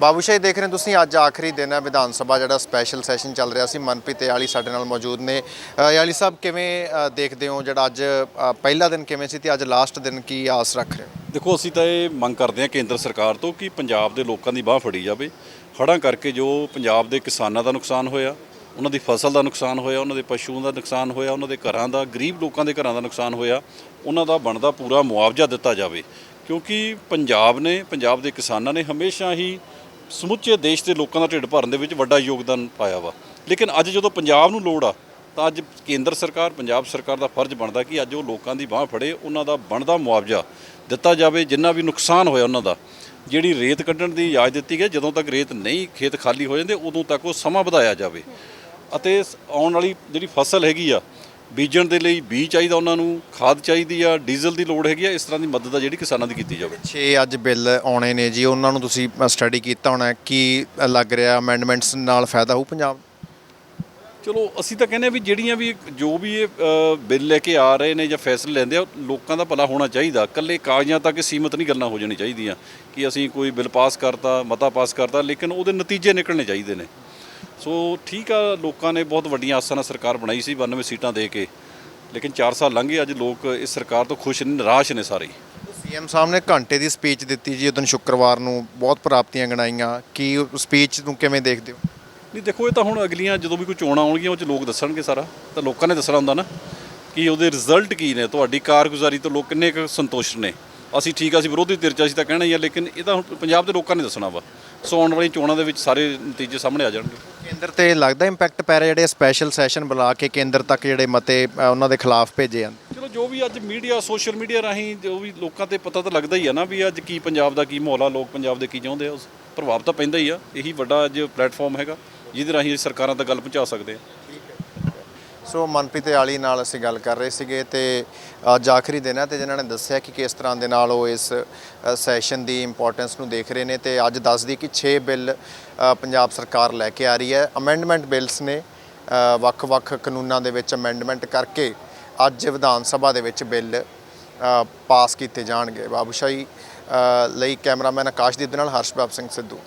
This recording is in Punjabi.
ਬਾਬੂਸ਼ਾਹੀ ਦੇਖ ਰਹੇ ਹੋ ਤੁਸੀਂ ਅੱਜ ਆਖਰੀ ਦਿਨ ਹੈ ਵਿਧਾਨ ਸਭਾ ਜਿਹੜਾ ਸਪੈਸ਼ਲ ਸੈਸ਼ਨ ਚੱਲ ਰਿਹਾ ਸੀ। ਮਨਪ੍ਰੀਤ ਯਾਲੀ ਸਾਡੇ ਨਾਲ ਮੌਜੂਦ ਨੇ। ਅ, ਸਾਹਿਬ ਕਿਵੇਂ ਦੇਖਦੇ ਹੋ ਜਿਹੜਾ ਅੱਜ ਪਹਿਲਾ ਦਿਨ ਕਿਵੇਂ ਸੀ ਤੇ ਅੱਜ ਲਾਸਟ ਦਿਨ ਕੀ ਆਸ ਰੱਖ ਰਹੇ ਹੋ? ਦੇਖੋ ਅਸੀਂ ਤਾਂ ਇਹ ਮੰਗ ਕਰਦੇ ਹਾਂ ਕੇਂਦਰ ਸਰਕਾਰ ਤੋਂ ਕਿ ਪੰਜਾਬ ਦੇ ਲੋਕਾਂ ਦੀ ਬਾਹ ਫੜੀ ਜਾਵੇ। ਹੜ੍ਹਾਂ ਕਰਕੇ ਜੋ ਪੰਜਾਬ ਦੇ ਕਿਸਾਨਾਂ ਦਾ ਨੁਕਸਾਨ ਹੋਇਆ ਉਹਨਾਂ ਦੀ ਫਸਲ ਦਾ ਨੁਕਸਾਨ ਹੋਇਆ ਉਹਨਾਂ ਦੇ ਪਸ਼ੂਆਂ ਦਾ ਨੁਕਸਾਨ ਹੋਇਆ ਉਹਨਾਂ ਦੇ ਘਰਾਂ ਦਾ ਗਰੀਬ ਲੋਕਾਂ ਦੇ ਘਰਾਂ ਦਾ ਨੁਕਸਾਨ ਹੋਇਆ ਉਹਨਾਂ ਦਾ ਬਣਦਾ ਪੂਰਾ ਮੁਆਵਜ਼ਾ ਦਿੱਤਾ ਜਾਵੇ। ਕਿਉਂਕਿ ਪੰਜਾਬ ਨੇ, ਪੰਜਾਬ ਦੇ ਕਿਸਾਨਾਂ ਨੇ ਹਮੇਸ਼ਾ ਹੀ ਸਮੁੱਚੇ ਦੇਸ਼ ਦੇ ਲੋਕਾਂ ਦਾ ਢਿੱਡ ਭਰਨ ਦੇ ਵਿੱਚ ਵੱਡਾ ਯੋਗਦਾਨ ਪਾਇਆ ਵਾ। ਲੇਕਿਨ ਅੱਜ ਜਦੋਂ ਪੰਜਾਬ ਨੂੰ ਲੋੜ ਆ, ਤਾਂ ਅੱਜ ਕੇਂਦਰ ਸਰਕਾਰ, ਪੰਜਾਬ ਸਰਕਾਰ ਦਾ ਫਰਜ਼ ਬਣਦਾ ਕਿ ਅੱਜ ਉਹ ਲੋਕਾਂ ਦੀ ਬਾਹ ਫੜੇ, ਉਹਨਾਂ ਦਾ ਬਣਦਾ ਮੁਆਵਜ਼ਾ ਦਿੱਤਾ ਜਾਵੇ, ਜਿੰਨਾ ਵੀ ਨੁਕਸਾਨ ਹੋਇਆ ਉਹਨਾਂ ਦਾ। ਜਿਹੜੀ ਰੇਤ ਕੱਢਣ ਦੀ ਇਜਾਜ਼ਤ ਦਿੱਤੀ ਗਈ, ਜਦੋਂ ਤੱਕ ਰੇਤ ਨਹੀਂ ਖੇਤ ਖਾਲੀ ਹੋ ਜਾਂਦੇ, ਉਦੋਂ ਤੱਕ ਉਹ ਸਮਾਂ ਵਧਾਇਆ ਜਾਵੇ। ਅਤੇ ਆਉਣ ਵਾਲੀ ਜਿਹੜੀ ਫਸਲ ਹੈਗੀ ਆ ਬੀਜਣ ਦੇ ਲਈ ਬੀਜ ਚਾਹੀਦਾ ਉਹਨਾਂ ਨੂੰ ਖਾਦ ਚਾਹੀਦੀ ਆ ਡੀਜ਼ਲ ਦੀ ਲੋੜ ਹੈਗੀ ਆ ਇਸ ਤਰ੍ਹਾਂ ਦੀ ਮਦਦ ਆ ਜਿਹੜੀ ਕਿਸਾਨਾਂ ਦੀ ਕੀਤੀ ਜਾਵੇ। 6 ਅੱਜ ਬਿੱਲ ਆਉਣੇ ਨੇ ਜੀ ਉਹਨਾਂ ਨੂੰ ਤੁਸੀਂ ਸਟੱਡੀ ਕੀਤਾ ਹੋਣਾ ਕੀ ਲੱਗ ਰਿਹਾ ਅਮੈਂਡਮੈਂਟਸ ਨਾਲ ਫਾਇਦਾ ਹੋਊ ਪੰਜਾਬ? ਚਲੋ ਅਸੀਂ ਤਾਂ ਕਹਿੰਦੇ ਆ ਵੀ ਜਿਹੜੀਆਂ ਵੀ ਜੋ ਵੀ ਇਹ ਬਿੱਲ ਲੈ ਕੇ ਆ ਰਹੇ ਨੇ ਜਾਂ ਫੈਸਲੇ ਲੈਂਦੇ ਆ ਲੋਕਾਂ ਦਾ ਭਲਾ ਹੋਣਾ ਚਾਹੀਦਾ। ਇਕੱਲੇ ਕਾਗਜ਼ਾਂ ਤੱਕ ਸੀਮਤ ਨਹੀਂ ਗੱਲਾਂ ਹੋ ਜਾਣੀ ਚਾਹੀਦੀਆਂ ਕਿ ਅਸੀਂ ਕੋਈ ਬਿੱਲ ਪਾਸ ਕਰਤਾ ਮਤਾ ਪਾਸ ਕਰਤਾ ਲੇਕਿਨ ਉਹਦੇ ਨਤੀਜੇ ਨਿਕਲਣੇ ਚਾਹੀਦੇ ਨੇ। ਸੋ ਠੀਕ ਆ ਲੋਕਾਂ ਨੇ ਬਹੁਤ ਵੱਡੀਆਂ ਆਸਾਂ ਨਾਲ ਸਰਕਾਰ ਬਣਾਈ ਸੀ 92 ਸੀਟਾਂ ਦੇ ਕੇ। ਲੇਕਿਨ 4 ਸਾਲ ਲੰਘ ਗਏ ਅੱਜ ਲੋਕ ਇਸ ਸਰਕਾਰ ਤੋਂ ਖੁਸ਼ ਨਹੀਂ ਨਿਰਾਸ਼ ਨੇ ਸਾਰੇ। ਸੀਐਮ ਸਾਹਿਬ ਨੇ ਘੰਟੇ ਦੀ ਸਪੀਚ ਦਿੱਤੀ ਜੀ ਉਦੋਂ ਸ਼ੁੱਕਰਵਾਰ ਨੂੰ ਬਹੁਤ ਪ੍ਰਾਪਤੀਆਂ ਗਣਾਈਆਂ। ਕੀ ਸਪੀਚ ਨੂੰ ਕਿਵੇਂ ਦੇਖਦੇ ਹੋ? ਨਹੀਂ ਦੇਖੋ ਇਹ ਤਾਂ ਹੁਣ ਅਗਲੀਆਂ ਜਦੋਂ ਵੀ ਕੋਈ ਚੋਣਾਂ ਆਉਣਗੀਆਂ ਉਹ ਚ ਲੋਕ ਦੱਸਣਗੇ ਸਾਰਾ। ਤਾਂ ਲੋਕਾਂ ਨੇ ਦੱਸਣਾ ਹੁੰਦਾ ਨਾ ਕਿ ਉਹਦੇ ਰਿਜ਼ਲਟ ਕੀ ਨੇ? ਤੁਹਾਡੀ ਕਾਰਗੁਜ਼ਾਰੀ ਤੋਂ ਲੋਕ ਕਿੰਨੇ ਕੁ ਸੰਤੁਸ਼ਟ ਨੇ? ਅਸੀਂ ਠੀਕ ਆ ਅਸੀਂ ਵਿਰੋਧੀ ਧਿਰ ਚ ਅਸੀਂ ਤਾਂ ਕਹਿਣਾ ਹੀ ਆ ਲੇਕਿਨ ਇਹ ਤਾਂ ਹੁਣ ਪੰਜਾਬ ਦੇ ਲੋਕਾਂ ਨੇ ਦੱਸਣਾ ਵਾ। ਸੋ ਆਉਣ ਵਾਲੀ ਚੋਣਾਂ ਦੇ ਵਿੱਚ ਸਾਰੇ ਨਤੀਜੇ ਸਾਹਮਣੇ ਆ ਜਾਣਗੇ। ਕੇਂਦਰ ਤੇ ਲੱਗਦਾ ਇੰਪੈਕਟ ਪੈ ਰਿਹਾ ਜਿਹੜੇ ਸਪੈਸ਼ਲ ਸੈਸ਼ਨ ਬੁਲਾ ਕੇ ਕੇਂਦਰ ਤੱਕ ਜਿਹੜੇ ਮਤੇ ਅ, ਉਹਨਾਂ ਦੇ ਖਿਲਾਫ ਭੇਜੇ ਹਨ? ਚਲੋ ਜੋ ਵੀ ਅੱਜ ਮੀਡੀਆ ਸੋਸ਼ਲ ਮੀਡੀਆ ਰਾਹੀਂ ਜੋ ਵੀ ਲੋਕਾਂ ਤੇ ਪਤਾ ਤਾਂ ਲੱਗਦਾ ਹੀ ਆ ਨਾ ਵੀ ਅੱਜ ਕੀ ਪੰਜਾਬ ਦਾ ਕੀ ਮਾਹੌਲ ਆ ਲੋਕ ਪੰਜਾਬ ਦੇ ਕੀ ਚਾਹੁੰਦੇ ਆ ਉਸ ਪ੍ਰਭਾਵ ਤਾਂ ਪੈਂਦਾ ਹੀ ਆ। ਇਹੀ ਵੱਡਾ ਅੱਜ ਪਲੇਟਫਾਰਮ ਹੈਗਾ ਜਿਹਦੇ ਰਾਹੀਂ ਅਸੀਂ ਸਰਕਾਰਾਂ ਤੱਕ ਗੱਲ ਪਹੁੰਚਾ ਸਕਦੇ ਆ। ਸੋ ਮਨਪ੍ਰੀਤ ਆਲੀ ਨਾਲ ਅਸੀਂ ਗੱਲ ਕਰ ਰਹੇ ਸੀਗੇ ਤੇ ਅੱਜ ਆਖਰੀ ਦਿਨ ਹੈ ਤੇ ਜਿਨ੍ਹਾਂ ਨੇ ਦੱਸਿਆ ਕਿ ਕਿਸ ਤਰ੍ਹਾਂ ਦੇ ਨਾਲ ਉਹ ਇਸ ਸੈਸ਼ਨ ਦੀ ਇੰਪੋਰਟੈਂਸ ਨੂੰ ਦੇਖ ਰਹੇ ਨੇ ਤੇ ਅੱਜ ਦੱਸਦੀ ਕਿ 6 ਬਿੱਲ ਪੰਜਾਬ ਸਰਕਾਰ ਲੈ ਕੇ ਆ ਰਹੀ ਹੈ। ਅਮੈਂਡਮੈਂਟ ਬਿੱਲਸ ਨੇ ਵੱਖ-ਵੱਖ ਕਾਨੂੰਨਾਂ ਦੇ ਵਿੱਚ ਅਮੈਂਡਮੈਂਟ ਕਰਕੇ ਅੱਜ ਵਿਧਾਨ ਸਭਾ ਦੇ ਵਿੱਚ ਬਿੱਲ ਪਾਸ ਕੀਤੇ ਜਾਣਗੇ। ਬਾਬੂਸ਼ਾਹੀ ਲਈ ਕੈਮਰਾਮੈਨ ਆਕਾਸ਼ਦੀਪ ਦੇ ਨਾਲ ਹਰਸ਼ਬਾਬ ਸਿੰਘ ਸਿੱਧੂ।